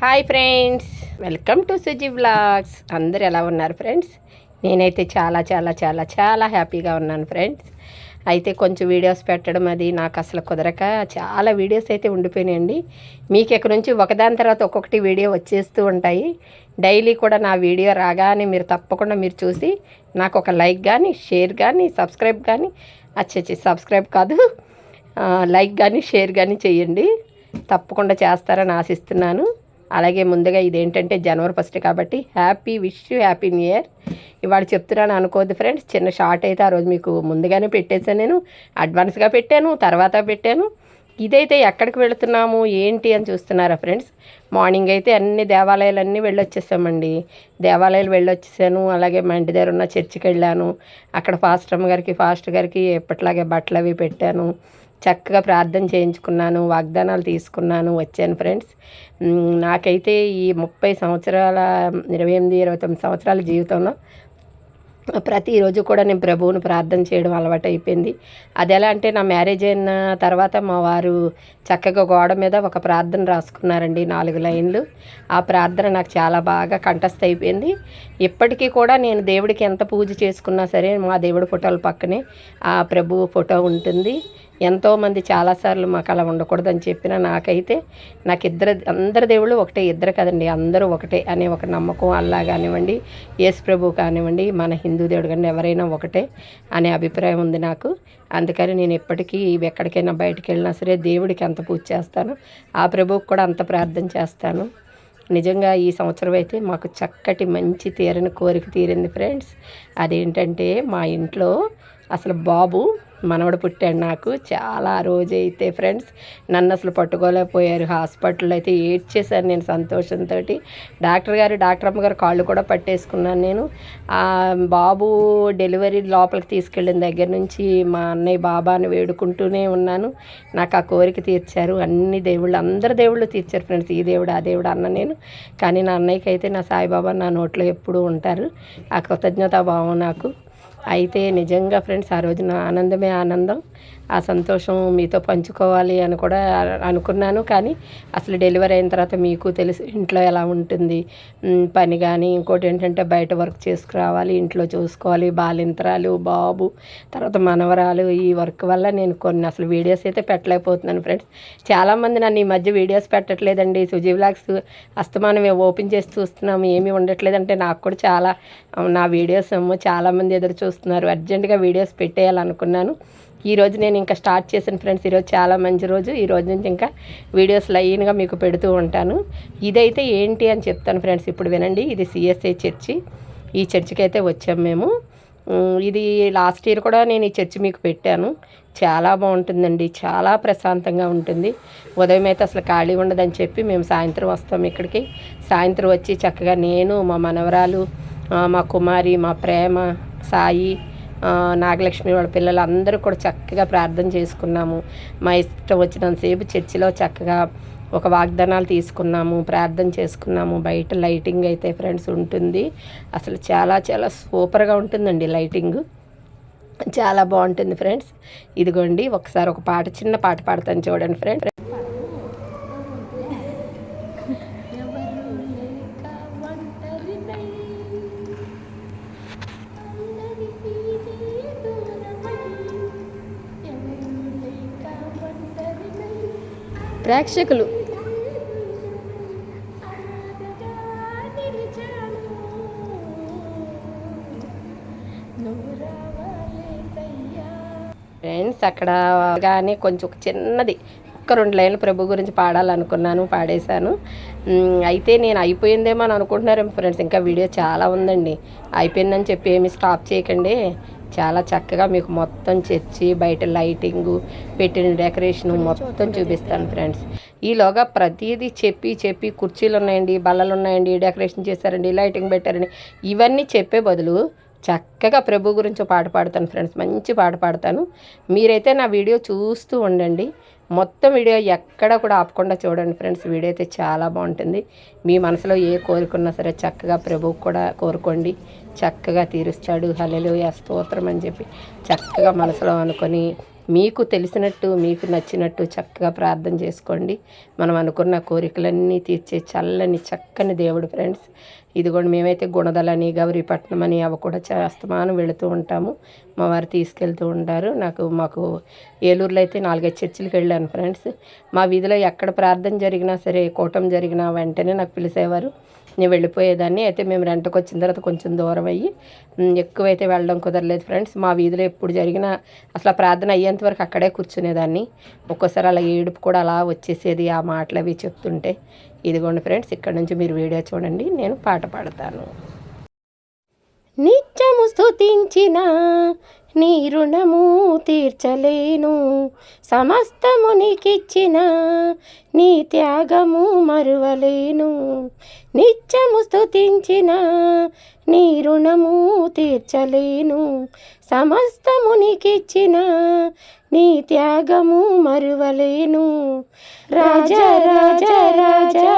Hi friends. Welcome to Suji blogs అందరు ఎలా ఉన్నారు ఫ్రెండ్స్? నేనైతే చాలా చాలా చాలా చాలా హ్యాపీగా ఉన్నాను ఫ్రెండ్స్. అయితే కొంచెం వీడియోస్ పెట్టడం అది నాకు అసలు కుదరక చాలా వీడియోస్ అయితే ఉండిపోయినాయండి. మీకు ఇక్కడ నుంచి ఒకదాని తర్వాత ఒక్కొక్కటి వీడియో వచ్చేస్తూ ఉంటాయి. డైలీ కూడా నా వీడియో రాగానే మీరు తప్పకుండా మీరు చూసి నాకు ఒక లైక్ కానీ షేర్ కానీ సబ్స్క్రైబ్ కానీ అచ్చచ్చి సబ్స్క్రైబ్ కాదు లైక్ కానీ షేర్ కానీ చేయండి. తప్పకుండా చేస్తారని ఆశిస్తున్నాను. అలాగే ముందుగా ఇదేంటంటే జనవరి ఫస్ట్ కాబట్టి happy wish happy new year. ఇవాళ చెప్తున్నాను అనుకోవద్దు ఫ్రెండ్స్ చిన్న షార్ట్ అయితే ఆ రోజు మీకు ముందుగానే పెట్టేశాను నేను. అడ్వాన్స్గా పెట్టాను తర్వాత పెట్టాను. ఇదైతే ఎక్కడికి వెళుతున్నాము ఏంటి అని చూస్తున్నారా ఫ్రెండ్స్ మార్నింగ్ అయితే అన్ని దేవాలయాలన్నీ వెళ్ళొచ్చేసామండి. దేవాలయాలు వెళ్ళొచ్చేసాను అలాగే మా ఇంటి దగ్గర ఉన్న చర్చికి వెళ్ళాను. అక్కడ ఫాస్టమ్ గారికి ఫాస్ట్ గారికి ఎప్పటిలాగే బట్టలు అవి పెట్టాను. చక్కగా ప్రార్థన చేయించుకున్నాను వాగ్దానాలు తీసుకున్నాను వచ్చాను ఫ్రెండ్స్. నాకైతే ఈ ముప్పై సంవత్సరాల ఇరవై ఎనిమిది ఇరవై తొమ్మిది సంవత్సరాల జీవితంలో ప్రతిరోజు కూడా నేను ప్రభువుని ప్రార్థన చేయడం అలవాటు అయిపోయింది. అది ఎలా అంటే నా మ్యారేజ్ అయిన తర్వాత మా వారు చక్కగా గోడ మీద ఒక ప్రార్థన రాసుకున్నారండి నాలుగు లైన్లు. ఆ ప్రార్థన నాకు చాలా బాగా కంఠస్థ అయిపోయింది. ఇప్పటికీ కూడా నేను దేవుడికి ఎంత పూజ చేసుకున్నా సరే మా దేవుడి ఫోటోల పక్కనే ఆ ప్రభువు ఫోటో ఉంటుంది. ఎంతోమంది చాలాసార్లు మాకు అలా ఉండకూడదని చెప్పిన నాకైతే నాకు ఇద్దరు అందరి దేవుళ్ళు ఒకటే ఇద్దరు కదండి అందరూ ఒకటే అనే ఒక నమ్మకం అల్లా కానివ్వండి యేసు ప్రభు కానివ్వండి మన హిందూ దేవుడు కానీ ఎవరైనా ఒకటే అనే అభిప్రాయం ఉంది నాకు. అందుకని నేను ఎప్పటికీ ఎక్కడికైనా బయటకు వెళ్ళినా సరే దేవుడికి అంత పూజ చేస్తాను. ఆ ప్రభువుకి కూడా అంత ప్రార్థన చేస్తాను. నిజంగా ఈ సంవత్సరం అయితే మాకు చక్కటి మంచి తీరని కోరిక తీరింది ఫ్రెండ్స్. అదేంటంటే మా ఇంట్లో అసలు బాబు మనవడు పుట్టాడు నాకు. చాలా రోజైతే రోజు అయితే ఫ్రెండ్స్ నన్ను అసలు పట్టుకోలేకపోయారు. హాస్పిటల్లో అయితే ఏడ్చేశాను నేను సంతోషంతో డాక్టర్ గారు డాక్టర్ అమ్మగారు కాళ్ళు కూడా పట్టేసుకున్నాను నేను. ఆ బాబు డెలివరీ లోపలికి తీసుకెళ్ళిన దగ్గర నుంచి మా అన్నయ్య బాబాని వేడుకుంటూనే ఉన్నాను. నాకు ఆ కోరిక తీర్చారు. అన్ని దేవుళ్ళు అందరు దేవుళ్ళు తీర్చారు ఫ్రెండ్స్. ఈ దేవుడు ఆ దేవుడు అన్న నేను. కానీ నా అన్నయ్యకి అయితే నా సాయిబాబా నా నోట్లో ఎప్పుడూ ఉంటారు. ఆ కృతజ్ఞతా భావం నాకు. అయితే నిజంగా ఫ్రెండ్స్ ఆ రోజున ఆనందమే ఆనందం. ఆ సంతోషం మీతో పంచుకోవాలి అని కూడా అనుకున్నాను. కానీ అసలు డెలివరీ అయిన తర్వాత మీకు తెలుసు ఇంట్లో ఎలా ఉంటుంది పని కానీ ఇంకోటి ఏంటంటే బయట వర్క్ చేసుకురావాలి ఇంట్లో చూసుకోవాలి బాలింతరాలు బాబు తర్వాత మనవరాలు ఈ వర్క్ వల్ల నేను కొన్ని అసలు వీడియోస్ అయితే పెట్టలేకపోతున్నాను ఫ్రెండ్స్. చాలామంది నన్ను ఈ మధ్య వీడియోస్ పెట్టట్లేదండి. సుజీ వ్లాగ్స్ అస్తమానం మేము ఓపెన్ చేసి చూస్తున్నాము ఏమీ ఉండట్లేదంటే నాకు కూడా చాలా నా వీడియోస్ ఏమో చాలామంది ఎదురు చూస్తున్నారు అర్జెంటుగా వీడియోస్ పెట్టేయాలనుకున్నాను. ఈరోజు నేను ఇంకా స్టార్ట్ చేశాను ఫ్రెండ్స్ ఈరోజు చాలా మంచి రోజు. ఈ రోజు నుంచి ఇంకా వీడియోస్ లైన్గా మీకు పెడుతూ ఉంటాను. ఇదైతే ఏంటి అని చెప్తాను ఫ్రెండ్స్ ఇప్పుడు వినండి. ఇది సిఎస్ఐ చర్చి. ఈ చర్చికి అయితే వచ్చాము మేము. ఇది లాస్ట్ ఇయర్ కూడా నేను ఈ చర్చి మీకు పెట్టాను. చాలా బాగుంటుందండి. చాలా ప్రశాంతంగా ఉంటుంది. ఉదయం అయితే అసలు ఖాళీ ఉండదని చెప్పి మేము సాయంత్రం వస్తాం ఇక్కడికి. సాయంత్రం వచ్చి చక్కగా నేను మా మనవరాలు మా కుమారి మా ప్రేమ సాయి నాగలక్ష్మి వాళ్ళ పిల్లలు అందరూ కూడా చక్కగా ప్రార్థన చేసుకున్నాము. మా ఇష్టం వచ్చినంతసేపు చర్చిలో చక్కగా ఒక వాగ్దానాలు తీసుకున్నాము ప్రార్థన చేసుకున్నాము. బయట లైటింగ్ అయితే ఫ్రెండ్స్ ఉంటుంది. అసలు చాలా చాలా సూపర్గా ఉంటుందండి లైటింగ్. చాలా బాగుంటుంది ఫ్రెండ్స్. ఇదిగోండి ఒకసారి ఒక పాట చిన్న పాట పాడతాను చూడండి ఫ్రెండ్స్. ప్రేక్షకులు. ఫ్రెండ్స్ అక్కడ కానీ కొంచెం ఒక చిన్నది. ఒక్క రెండు లైన్లు ప్రభు గురించి పాడాలనుకున్నాను పాడేశాను. అయితే నేను అయిపోయిందేమో అని అనుకుంటున్నారేమో ఫ్రెండ్స్. ఇంకా వీడియో చాలా ఉందండి. అయిపోయిందని చెప్పి ఏమి స్టాప్ చేయకండి. చాలా చక్కగా మీకు మొత్తం చర్చి బయట లైటింగు పెట్టిన డెకరేషన్ మొత్తం చూపిస్తాను ఫ్రెండ్స్. ఈలోగా ప్రతిదీ చెప్పి చెప్పి కుర్చీలు ఉన్నాయండి బల్లలు ఉన్నాయండి డెకరేషన్ చేశారండి లైటింగ్ పెట్టారండి. ఇవన్నీ చెప్పే బదులు చక్కగా ప్రభు గురించి పాట పాడతాను ఫ్రెండ్స్. మంచి పాట పాడతాను. మీరైతే నా వీడియో చూస్తూ ఉండండి. మొత్తం వీడియో ఎక్కడ కూడా ఆపకుండా చూడండి ఫ్రెండ్స్. వీడియో అయితే చాలా బాగుంటుంది. మీ మనసులో ఏ కోరుకున్నా సరే చక్కగా ప్రభువు కూడా కోరుకోండి. చక్కగా తీరుస్తాడు. హలెలు స్తోత్రం అని చెప్పి చక్కగా మనసులో అనుకొని మీకు తెలిసినట్టు మీకు నచ్చినట్టు చక్కగా ప్రార్థన చేసుకోండి. మనం అనుకున్న కోరికలన్నీ తీర్చే చల్లని చక్కని దేవుడు ఫ్రెండ్స్. ఇదిగోండి మేమైతే గుణదలని గౌరీపట్నం అని అవి కూడా చేస్తమానం వెళుతూ ఉంటాము. మా వారు తీసుకెళ్తూ ఉంటారు. నాకు మాకు ఏలూరులో అయితే నాలుగైదు చర్చిలకు వెళ్ళాను ఫ్రెండ్స్. మా వీధిలో ఎక్కడ ప్రార్థన జరిగినా సరే కూటం జరిగినా వెంటనే నాకు పిలిచేవారు. నేను వెళ్ళిపోయేదాన్ని. అయితే మేము రెంట్కి వచ్చిన తర్వాత కొంచెం దూరం అయ్యి ఎక్కువైతే వెళ్ళడం కుదరలేదు ఫ్రెండ్స్. మా వీధిలో ఎప్పుడు జరిగినా అసలు ప్రార్థన అయ్యేంత వరకు అక్కడే కూర్చునేదాన్ని. ఒక్కోసారి అలా ఏడుపు కూడా అలా వచ్చేసేది ఆ మాటలు అవి చెప్తుంటే. ఇదిగోండి ఫ్రెండ్స్ ఇక్కడ నుంచి మీరు వీడియో చూడండి నేను పాట పాడతాను. నిత్యము స్తుతించిన నీ రుణము తీర్చలేను. సమస్తము నీకిచ్చిన నీ త్యాగము మరువలేను. నిత్యము స్తుతించిన నీ రుణము తీర్చలేను. సమస్తము నీకిచ్చిన నీ త్యాగము మరువలేను. రాజా రాజా రాజా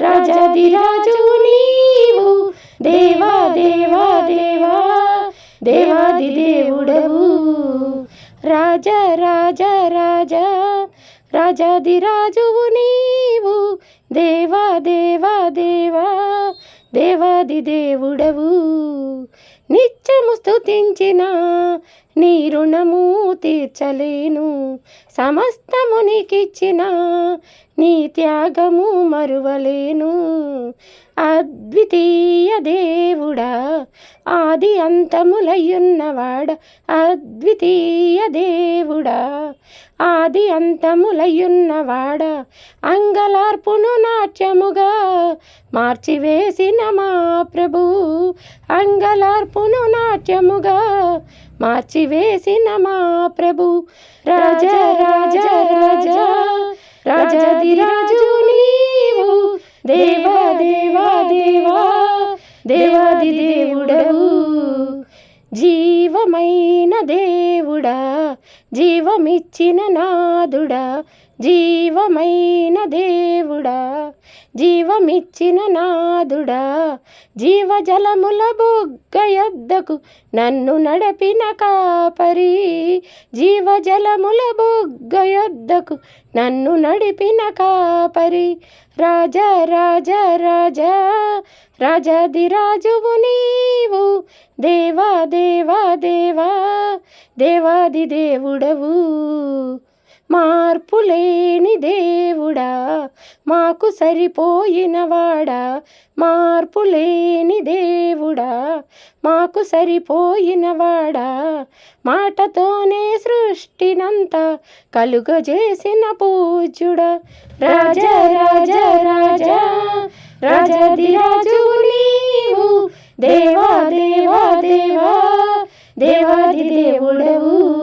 రాజాది రాజు నీవు. దేవా దేవా దేవా. దేవాది దేవుడవు రాజా రాజా రాజా రాజాది రాజువు నీవు. దేవా దేవా దేవా దేవాది దేవుడవు నిత్యము స్థుతించిన నీ రుణము తీర్చలేను. సమస్తము నీకిచ్చిన నీ త్యాగము మరువలేను. అద్వితీయ దేవుడా ఆది అంతములయ్యున్నవాడ అద్వితీయ దేవుడా ఆది అంతములయ్యున్నవాడ అంగలార్పును నాట్యముగా మార్చివేసిన మా ప్రభు అంగలార్పును నాట్యముగా మార్చివేసిన మా ప్రభు. రాజ రాజ రాజ రాజాది రాజు నీవు. దేవా దేవా దేవా దేవాది దేవుడవు. జీవమైన దేవుడా జీవమిచ్చిన నాదుడా జీవమైన దేవుడా. జీవమిచ్చిన నాదుడా జీవజలముల బుగ్గ యొద్దకు నన్ను నడపిన కాపరి జీవజలముల బుగ్గ యొద్దకు నన్ను నడిపిన కాపరి. రాజా రాజా రాజా రాజాది రాజువు నీవు దేవా దేవా దేవా దేవాది దేవుడవు. మార్పులేని దేవుడా మాకు సరిపోయినవాడా? మార్పు లేని దేవుడా? మాకు సరిపోయినవాడా? మాటతోనే సృష్టినంత కలుగజేసిన పూజ్యుడా. రాజా రాజా రాజా రాజాది రాజు నీవు. దేవా దేవా దేవా దేవాది దేవుడవు.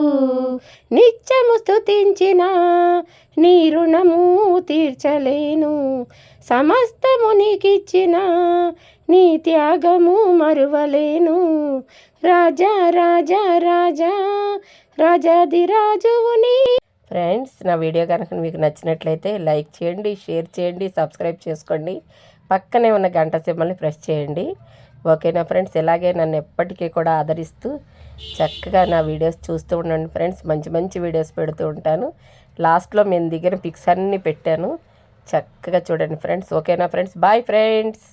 నిత్యము స్తుతించిన నీ రుణము తీర్చలేను. సమస్తము నీకిచ్చిన నీ త్యాగము మరువలేను. రాజా రాజా రాజా రాజాది రాజువు నీ ఫ్రెండ్స్ నా వీడియో కనుక మీకు నచ్చినట్లయితే లైక్ చేయండి షేర్ చేయండి సబ్స్క్రైబ్ చేసుకోండి. పక్కనే ఉన్న గంట సింబల్ని ప్రెస్ చేయండి. ఓకేనా ఫ్రెండ్స్? ఇలాగే నన్ను ఎప్పటికీ కూడా ఆదరిస్తూ చక్కగా నా వీడియోస్ చూస్తూ ఉండండి ఫ్రెండ్స్. మంచి మంచి వీడియోస్ పెడుతూ ఉంటాను. లాస్ట్లో మేము దిగిన పిక్స్ అన్నీ పెట్టాను. చక్కగా చూడండి ఫ్రెండ్స్. ఓకేనా ఫ్రెండ్స్? Bye friends.